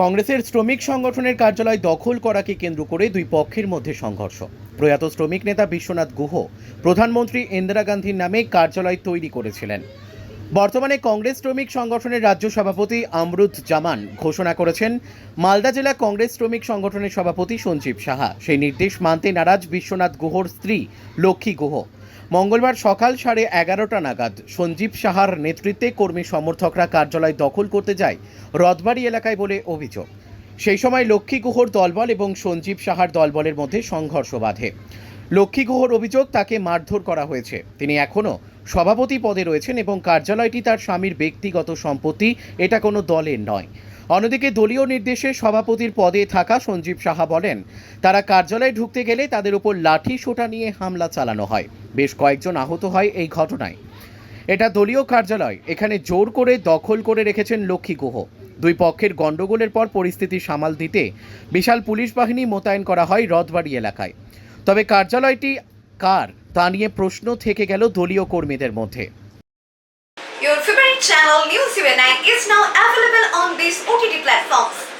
কংগ্রেসের শ্রমিক সংগঠনের কার্যালয় দখল করাকে কেন্দ্র করে দুই পক্ষের মধ্যে সংঘর্ষ। প্রয়াত শ্রমিক নেতা বিশ্বনাথ গুহ প্রধানমন্ত্রী ইন্দিরা গান্ধীর নামে কার্যালয় তৈরি করেছিলেন। বর্তমানে কংগ্রেস শ্রমিক সংগঠনের রাজ্য সভাপতি আমরুদ জামান ঘোষণা করেছেন, মালদা জেলা কংগ্রেস শ্রমিক সংগঠনের সভাপতি সঞ্জীব সাহা। সেই নির্দেশ মানতে নারাজ বিশ্বনাথ গুহর স্ত্রী লক্ষ্মী গুহ। মঙ্গলবার সকাল সাড়ে এগারোটা নাগাদ সঞ্জীব সাহার নেতৃত্বে কর্মী সমর্থকরা কার্যালয় দখল করতে যায় রথবাড়ি এলাকায় বলে অভিযোগ। সেই সময় লক্ষ্মী গুহর দলবল এবং সঞ্জীব সাহার দলবলের মধ্যে সংঘর্ষ বাধে। লক্ষ্মী গুহর অভিযোগ তাকে মারধর করা হয়েছে। তিনি এখনও সভাপতি পদে রয়েছেন এবং কার্যালয়টি তার স্বামীর ব্যক্তিগত সম্পত্তি, এটা কোনো দলের নয়। অন্যদিকে দলীয় নির্দেশে সভাপতির পদে থাকা সঞ্জীব সাহা বলেন, তারা কার্যালয়ে ঢুকতে গেলে তাদের উপর লাঠি সোটা নিয়ে হামলা চালানো হয়। বেশ কয়েকজন আহত হয় এই ঘটনায়। এটা দলীয় কার্যালয়। এখানে জোর করে দখল করে রেখেছেন লক্ষ্মী গুহ। দুই পক্ষের গণ্ডগোলের পর পরিস্থিতি সামাল দিতে বিশাল পুলিশ বাহিনী মোতায়েন করা হয় রথবাড়ি এলাকায়। তবে কার্যালয়টি কার তা নিয়ে প্রশ্ন থেকে গেল দলীয় কর্মীদের মধ্যে। Your favorite channel, News is now available on these OTT platforms.